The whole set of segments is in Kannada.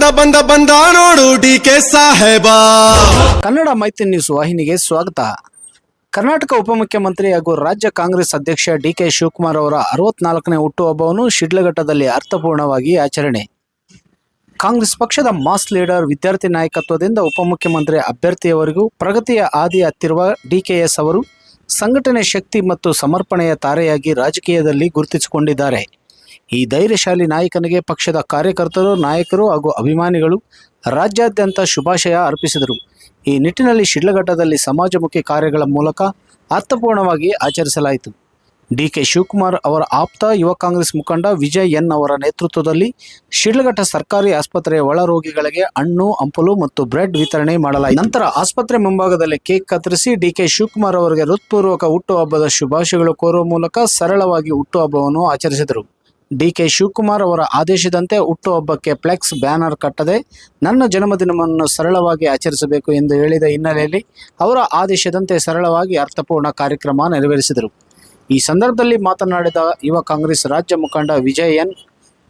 ಬಂದ ಬಂದ ಬಂದ ನೋಡು ಡಿ ಕೆ ಸಾಹೇಬ. ಕನ್ನಡ ಮೈತ್ರಿ ನ್ಯೂಸ್ ವಾಹಿನಿಗೆ ಸ್ವಾಗತ. ಕರ್ನಾಟಕ ಉಪಮುಖ್ಯಮಂತ್ರಿ ಹಾಗೂ ರಾಜ್ಯ ಕಾಂಗ್ರೆಸ್ ಅಧ್ಯಕ್ಷ ಡಿ ಕೆ ಶಿವಕುಮಾರ್ ಅವರ ಅರವತ್ನಾಲ್ಕನೇ ಹುಟ್ಟುಹಬ್ಬವನ್ನು ಶಿಡ್ಲಘಟ್ಟದಲ್ಲಿ ಅರ್ಥಪೂರ್ಣವಾಗಿ ಆಚರಣೆ. ಕಾಂಗ್ರೆಸ್ ಪಕ್ಷದ ಮಾಸ್ ಲೀಡರ್ ವಿದ್ಯಾರ್ಥಿ ನಾಯಕತ್ವದಿಂದ ಉಪಮುಖ್ಯಮಂತ್ರಿ ಅಭ್ಯರ್ಥಿಯವರೆಗೂ ಪ್ರಗತಿಯ ಹಾದಿ ಹತ್ತಿರುವ ಎಸ್ ಅವರು ಸಂಘಟನೆ ಶಕ್ತಿ ಮತ್ತು ಸಮರ್ಪಣೆಯ ತಾರೆಯಾಗಿ ರಾಜಕೀಯದಲ್ಲಿ ಗುರುತಿಸಿಕೊಂಡಿದ್ದಾರೆ. ಈ ಧೈರ್ಯಶಾಲಿ ನಾಯಕನಿಗೆ ಪಕ್ಷದ ಕಾರ್ಯಕರ್ತರು, ನಾಯಕರು ಹಾಗೂ ಅಭಿಮಾನಿಗಳು ರಾಜ್ಯಾದ್ಯಂತ ಶುಭಾಶಯ ಅರ್ಪಿಸಿದರು. ಈ ನಿಟ್ಟಿನಲ್ಲಿ ಶಿಡ್ಲಘಟ್ಟದಲ್ಲಿ ಸಮಾಜಮುಖಿ ಕಾರ್ಯಗಳ ಮೂಲಕ ಅರ್ಥಪೂರ್ಣವಾಗಿ ಆಚರಿಸಲಾಯಿತು. ಡಿ ಕೆ ಶಿವಕುಮಾರ್ ಅವರ ಆಪ್ತ ಯುವ ಕಾಂಗ್ರೆಸ್ ಮುಖಂಡ ವಿಜಯ್ ಎನ್ ಅವರ ನೇತೃತ್ವದಲ್ಲಿ ಶಿಡ್ಲಘಟ್ಟ ಸರ್ಕಾರಿ ಆಸ್ಪತ್ರೆಯ ಒಳ ರೋಗಿಗಳಿಗೆ ಹಣ್ಣು, ಹಂಪಲು ಮತ್ತು ಬ್ರೆಡ್ ವಿತರಣೆ ಮಾಡಲಾಯಿತು. ನಂತರ ಆಸ್ಪತ್ರೆ ಮುಂಭಾಗದಲ್ಲಿ ಕೇಕ್ ಕತ್ತರಿಸಿ ಡಿ ಕೆ ಶಿವಕುಮಾರ್ ಅವರಿಗೆ ಹೃತ್ಪೂರ್ವಕ ಹುಟ್ಟುಹಬ್ಬದ ಶುಭಾಶಯಗಳು ಕೋರುವ ಮೂಲಕ ಸರಳವಾಗಿ ಹುಟ್ಟುಹಬ್ಬವನ್ನು ಆಚರಿಸಿದರು. ಡಿಕೆ ಶಿವಕುಮಾರ್ ಅವರ ಆದೇಶದಂತೆ ಹುಟ್ಟುಹಬ್ಬಕ್ಕೆ ಫ್ಲೆಕ್ಸ್ ಬ್ಯಾನರ್ ಕಟ್ಟದೆ ನನ್ನ ಜನ್ಮದಿನವನ್ನು ಸರಳವಾಗಿ ಆಚರಿಸಬೇಕು ಎಂದು ಹೇಳಿದ ಹಿನ್ನೆಲೆಯಲ್ಲಿ ಅವರ ಆದೇಶದಂತೆ ಸರಳವಾಗಿ ಅರ್ಥಪೂರ್ಣ ಕಾರ್ಯಕ್ರಮ ನೆರವೇರಿಸಿದರು. ಈ ಸಂದರ್ಭದಲ್ಲಿ ಮಾತನಾಡಿದ ಯುವ ಕಾಂಗ್ರೆಸ್ ರಾಜ್ಯ ಮುಖಂಡ ವಿಜಯ್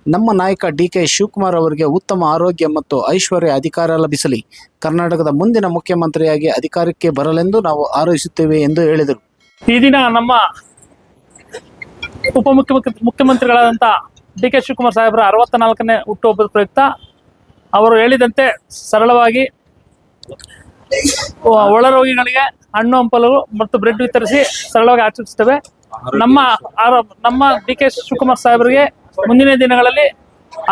ನಮ್ಮ ನಾಯಕ ಡಿ ಕೆ ಶಿವಕುಮಾರ್ ಅವರಿಗೆ ಉತ್ತಮ ಆರೋಗ್ಯ ಮತ್ತು ಐಶ್ವರ್ಯ ಅಧಿಕಾರ ಲಭಿಸಲಿ. ಕರ್ನಾಟಕದ ಮುಂದಿನ ಮುಖ್ಯಮಂತ್ರಿಯಾಗಿ ಅಧಿಕಾರಕ್ಕೆ ಬರಲೆಂದು ನಾವು ಆರೋಹಿಸುತ್ತೇವೆ ಎಂದು ಹೇಳಿದರು. ಈ ದಿನ ನಮ್ಮ ಉಪಮುಖ್ಯಮಂತ್ರಿ ಮುಖ್ಯಮಂತ್ರಿಗಳಾದಂಥ ಡಿ ಕೆ ಶಿವಕುಮಾರ್ ಸಾಹೇಬರ ಅರವತ್ತ ನಾಲ್ಕನೇ ಹುಟ್ಟುಹಬ್ಬದ ಪ್ರಯುಕ್ತ ಅವರು ಹೇಳಿದಂತೆ ಸರಳವಾಗಿ ಒಳ ರೋಗಿಗಳಿಗೆ ಹಣ್ಣು ಹಂಪಲು ಮತ್ತು ಬ್ರೆಡ್ ವಿತರಿಸಿ ಸರಳವಾಗಿ ಆಚರಿಸುತ್ತೇವೆ. ನಮ್ಮ ನಮ್ಮ ಡಿ ಕೆ ಶಿವಕುಮಾರ್ ಸಾಹೇಬರಿಗೆ ಮುಂದಿನ ದಿನಗಳಲ್ಲಿ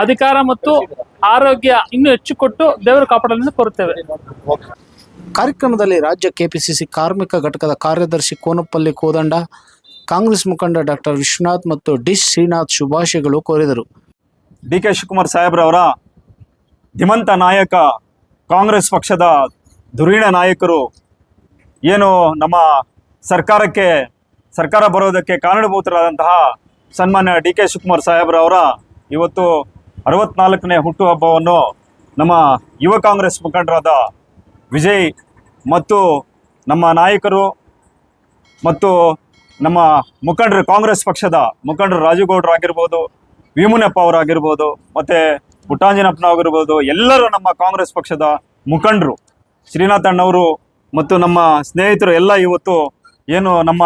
ಅಧಿಕಾರ ಮತ್ತು ಆರೋಗ್ಯ ಇನ್ನೂ ಹೆಚ್ಚು ಕೊಟ್ಟು ದೇವರು ಕಾಪಾಡಲೆಂದು ಕೋರುತ್ತೇವೆ. ಕಾರ್ಯಕ್ರಮದಲ್ಲಿ ರಾಜ್ಯ ಕೆಪಿಸಿಸಿ ಕಾರ್ಮಿಕ ಘಟಕದ ಕಾರ್ಯದರ್ಶಿ ಕೋನಪಲ್ಲಿ ಕೋದಂಡ ಕಾಂಗ್ರೆಸ್ ಮುಖಂಡ ಡಾಕ್ಟರ್ ವಿಶ್ವನಾಥ್ ಮತ್ತು ಡಿಶ್ ಶ್ರೀನಾಥ್ ಶುಭಾಶಯಗಳು ಕೋರಿದರು. ಡಿ ಕೆ ಶಿವಕುಮಾರ್ ಸಾಹೇಬ್ರವರ ಧಿಮಂತ ನಾಯಕ ಕಾಂಗ್ರೆಸ್ ಪಕ್ಷದ ಧುರೀಣ ನಾಯಕರು ಏನು ನಮ್ಮ ಸರ್ಕಾರಕ್ಕೆ, ಸರ್ಕಾರ ಬರೋದಕ್ಕೆ ಕಾರಣಭೂತರಾದಂತಹ ಸನ್ಮಾನ್ಯ ಡಿ ಕೆ ಶಿವಕುಮಾರ್ ಸಾಹೇಬ್ರವರ ಇವತ್ತು ಅರವತ್ನಾಲ್ಕನೇ ಹುಟ್ಟುಹಬ್ಬವನ್ನು ನಮ್ಮ ಯುವ ಕಾಂಗ್ರೆಸ್ ಮುಖಂಡರಾದ ವಿಜಯ್ ಮತ್ತು ನಮ್ಮ ನಾಯಕರು ಮತ್ತು ನಮ್ಮ ಮುಖಂಡರು ಕಾಂಗ್ರೆಸ್ ಪಕ್ಷದ ಮುಖಂಡರು ರಾಜುಗೌಡರು ಆಗಿರ್ಬೋದು ಭೀಮುನಪ್ಪ ಅವರಾಗಿರ್ಬೋದು ಮತ್ತು ಪುಟ್ಟಾಂಜನಪ್ಪನವರಿರ್ಬೋದು ಎಲ್ಲರೂ ನಮ್ಮ ಕಾಂಗ್ರೆಸ್ ಪಕ್ಷದ ಮುಖಂಡರು. ಶ್ರೀನಾಥ್ ಅಣ್ಣವರು ಮತ್ತು ನಮ್ಮ ಸ್ನೇಹಿತರು ಎಲ್ಲ ಇವತ್ತು ಏನು ನಮ್ಮ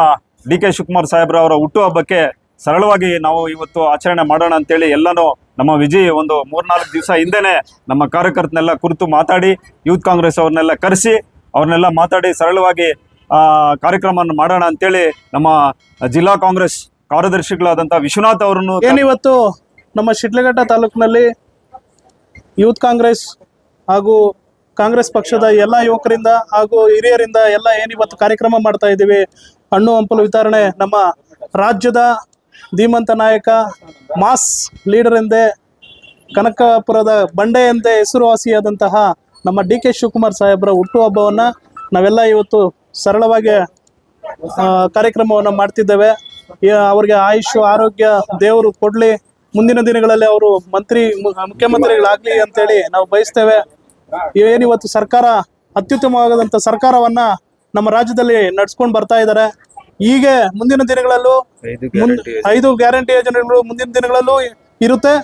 ಡಿ ಕೆ ಶಿವಕುಮಾರ್ ಸಾಹೇಬ್ರ ಅವರ ಹುಟ್ಟುಹಬ್ಬಕ್ಕೆ ಸರಳವಾಗಿ ನಾವು ಇವತ್ತು ಆಚರಣೆ ಮಾಡೋಣ ಅಂತೇಳಿ ಎಲ್ಲನೂ ನಮ್ಮ ವಿಜಯ್ ಒಂದು ಮೂರ್ನಾಲ್ಕು ದಿವಸ ಹಿಂದೆನೇ ನಮ್ಮ ಕಾರ್ಯಕರ್ತನೆಲ್ಲ ಕುರಿತು ಮಾತಾಡಿ, ಯೂತ್ ಕಾಂಗ್ರೆಸ್ ಅವ್ರನ್ನೆಲ್ಲ ಕರೆಸಿ, ಅವ್ರನ್ನೆಲ್ಲ ಮಾತಾಡಿ ಸರಳವಾಗಿ ಕಾರ್ಯಕ್ರಮವನ್ನು ಮಾಡೋಣ ಅಂತೇಳಿ ನಮ್ಮ ಜಿಲ್ಲಾ ಕಾಂಗ್ರೆಸ್ ಕಾರ್ಯದರ್ಶಿಗಳಾದಂತಹ ವಿಶ್ವನಾಥ್ ಅವರನ್ನು ಏನಿವತ್ತು ನಮ್ಮ ಶಿಡ್ಲಘಟ್ಟ ತಾಲೂಕಿನಲ್ಲಿ ಯೂತ್ ಕಾಂಗ್ರೆಸ್ ಹಾಗೂ ಕಾಂಗ್ರೆಸ್ ಪಕ್ಷದ ಎಲ್ಲ ಯುವಕರಿಂದ ಹಾಗೂ ಹಿರಿಯರಿಂದ ಎಲ್ಲ ಏನಿವತ್ತು ಕಾರ್ಯಕ್ರಮ ಮಾಡ್ತಾ ಇದ್ದೀವಿ. ಹಣ್ಣು ಹಂಪಲು ವಿತರಣೆ ನಮ್ಮ ರಾಜ್ಯದ ಧೀಮಂತ ನಾಯಕ, ಮಾಸ್ ಲೀಡರ್ ಎಂದೇ, ಕನಕಪುರದ ಬಂಡೆ ಎಂದೇ ಹೆಸರುವಾಸಿಯಾದಂತಹ ನಮ್ಮ ಡಿ ಕೆ ಶಿವಕುಮಾರ್ ಸಾಹೇಬರ ಹುಟ್ಟುಹಬ್ಬವನ್ನು ನಾವೆಲ್ಲ ಇವತ್ತು ಸರಳವಾಗಿ ಕಾರ್ಯಕ್ರಮವನ್ನು ಮಾಡ್ತಿದ್ದೇವೆ. ಅವ್ರಿಗೆ ಆಯುಷ್ ಆರೋಗ್ಯ ದೇವರು ಕೊಡ್ಲಿ. ಮುಂದಿನ ದಿನಗಳಲ್ಲಿ ಅವರು ಮಂತ್ರಿ ಮುಖ್ಯಮಂತ್ರಿಗಳಾಗ್ಲಿ ಅಂತೇಳಿ ನಾವು ಬಯಸ್ತೇವೆ. ಏನಿವತ್ತು ಸರ್ಕಾರ ಅತ್ಯುತ್ತಮವಾದಂಥ ಸರ್ಕಾರವನ್ನ ನಮ್ಮ ರಾಜ್ಯದಲ್ಲಿ ನಡ್ಸ್ಕೊಂಡು ಬರ್ತಾ ಇದ್ದಾರೆ ಹೀಗೆ ಮುಂದಿನ ದಿನಗಳಲ್ಲೂ ಐದು ಗ್ಯಾರಂಟಿ ಯೋಜನೆಗಳು ಮುಂದಿನ ದಿನಗಳಲ್ಲೂ ಇರುತ್ತೆ.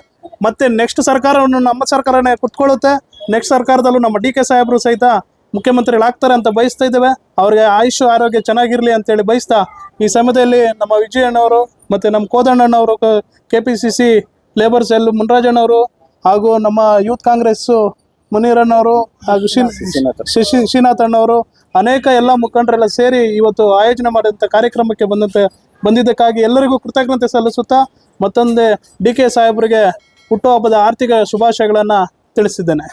ಮತ್ತೆ ನೆಕ್ಸ್ಟ್ ಸರ್ಕಾರವನ್ನು ನಮ್ಮ ಸರ್ಕಾರನೇ ಕುತ್ಕೊಳ್ಳುತ್ತೆ. ನೆಕ್ಸ್ಟ್ ಸರ್ಕಾರದಲ್ಲೂ ನಮ್ಮ ಡಿ ಕೆ ಸಾಹೇಬರು ಸಹಿತ ಮುಖ್ಯಮಂತ್ರಿಗಳಾಗ್ತಾರೆ ಅಂತ ಬಯಸ್ತಾ ಇದ್ದೇವೆ. ಅವ್ರಿಗೆ ಆಯುಷ್ ಆರೋಗ್ಯ ಚೆನ್ನಾಗಿರಲಿ ಅಂತೇಳಿ ಬಯಸ್ತಾ ಈ ಸಮಯದಲ್ಲಿ ನಮ್ಮ ವಿಜಯಣ್ಣವರು ಮತ್ತೆ ನಮ್ಮ ಕೋದಣ್ಣನವರು K P C C labour cell ಮುನ್ರಾಜಣ್ಣವರು ಹಾಗೂ ನಮ್ಮ ಯೂತ್ ಕಾಂಗ್ರೆಸ್ ಮುನೀರಣ್ಣವರು ಹಾಗೂ ಶಶಿ ಶ್ರೀನಾಥ್ ಅಣ್ಣವರು ಅನೇಕ ಎಲ್ಲ ಮುಖಂಡರೆಲ್ಲ ಸೇರಿ ಇವತ್ತು ಆಯೋಜನೆ ಮಾಡಿದಂಥ ಕಾರ್ಯಕ್ರಮಕ್ಕೆ ಬಂದಂತೆ ಬಂದಿದ್ದಕ್ಕಾಗಿ ಎಲ್ಲರಿಗೂ ಕೃತಜ್ಞತೆ ಸಲ್ಲಿಸುತ್ತಾ ಮತ್ತೊಂದೇ ಡಿ ಕೆ ಸಾಹೇಬರಿಗೆ ಹುಟ್ಟುಹಬ್ಬದ ಆರ್ಥಿಕ ಶುಭಾಶಯಗಳನ್ನು ತಿಳಿಸಿದ್ದೇನೆ.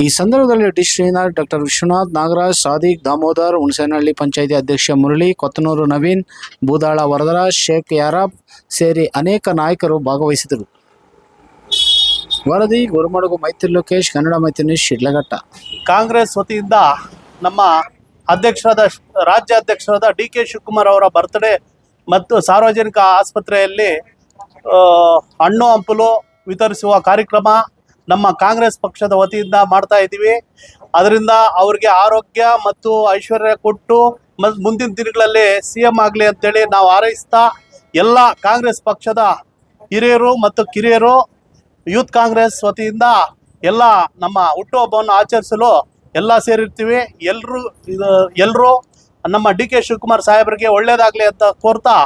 ಈ ಸಂದರ್ಭದಲ್ಲಿ ಡಿ. ಶ್ರೀನಾಥ್ ಡಾಕ್ಟರ್ ವಿಶ್ವನಾಥ್ ನಾಗರಾಜ್, ಸಾದಿಕ್ ದಾಮೋದರ್, ಹುಣಸೇನಹಳ್ಳಿ ಪಂಚಾಯಿತಿ ಅಧ್ಯಕ್ಷ ಮುರಳಿ, ಕೊತ್ತನೂರು ನವೀನ್ ಬೂದಾಳ ವರದರಾಜ್, ಶೇಖ್ ಯಾರಾಬ್ ಸೇರಿ ಅನೇಕ ನಾಯಕರು ಭಾಗವಹಿಸಿದರು. ವರದಿ, ಗುರುಮಡಗು, ಮೈತ್ರಿ ಲೋಕೇಶ್, ಕನ್ನಡ ಮೈತ್ರಿ ಶಿಡ್ಲಘಟ್ಟ. ಕಾಂಗ್ರೆಸ್ ವತಿಯಿಂದ ನಮ್ಮ ಅಧ್ಯಕ್ಷರಾದ ರಾಜ್ಯ ಅಧ್ಯಕ್ಷರಾದ ಡಿ. ಕೆ. ಶಿವಕುಮಾರ್ ಅವರ ಬರ್ತ್ಡೇ ಮತ್ತು ಸಾರ್ವಜನಿಕ ಆಸ್ಪತ್ರೆಯಲ್ಲಿ ಹಣ್ಣು, ಹಂಪಲು ವಿತರಿಸುವ ಕಾರ್ಯಕ್ರಮ ನಮ್ಮ ಕಾಂಗ್ರೆಸ್ ಪಕ್ಷದ ವತಿಯಿಂದ ಮಾಡ್ತಾ ಇದ್ದೀವಿ. ಅದರಿಂದ ಅವ್ರಿಗೆ ಆರೋಗ್ಯ ಮತ್ತು ಐಶ್ವರ್ಯ ಕೊಟ್ಟು ಮುಂದಿನ ದಿನಗಳಲ್ಲಿ ಸಿ ಎಂ ಆಗಲಿ ಅಂತೇಳಿ ನಾವು ಹಾರೈಸ್ತಾ ಎಲ್ಲ ಕಾಂಗ್ರೆಸ್ ಪಕ್ಷದ ಹಿರಿಯರು ಮತ್ತು ಕಿರಿಯರು, ಯೂತ್ ಕಾಂಗ್ರೆಸ್ ವತಿಯಿಂದ ಎಲ್ಲ ನಮ್ಮ ಹುಟ್ಟುಹಬ್ಬವನ್ನು ಆಚರಿಸಲು ಎಲ್ಲ ಸೇರಿರ್ತೀವಿ. ಎಲ್ಲರೂ ಎಲ್ಲರೂ ನಮ್ಮ ಡಿ ಕೆ ಶಿವಕುಮಾರ್ ಸಾಹೇಬರಿಗೆ ಒಳ್ಳೇದಾಗಲಿ ಅಂತ ಕೋರ್ತಾ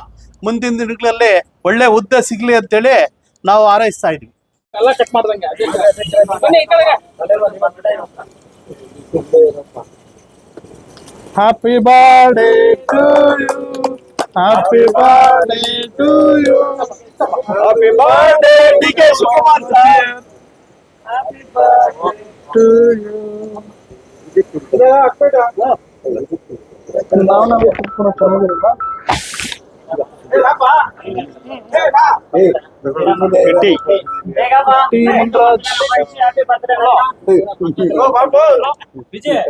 ಮುಂದಿನ ದಿನಗಳಲ್ಲಿ ಒಳ್ಳೆ ಹುದ್ದೆ ಸಿಗ್ಲಿ ಅಂತೇಳಿ ನಾವು ಹಾರೈಸ್ತಾ ಇದ್ವಿ ಎಲ್ಲ ಕಟ್ ಮಾಡ್ದಂಗೆ ಬನ್ನಿ ಈ ಕಡೆಗೆ. Happy birthday to you happy birthday to you happy birthday D K Shivakumar Saheb to U T ಮಂಟ್ರಾಜ್ Vijay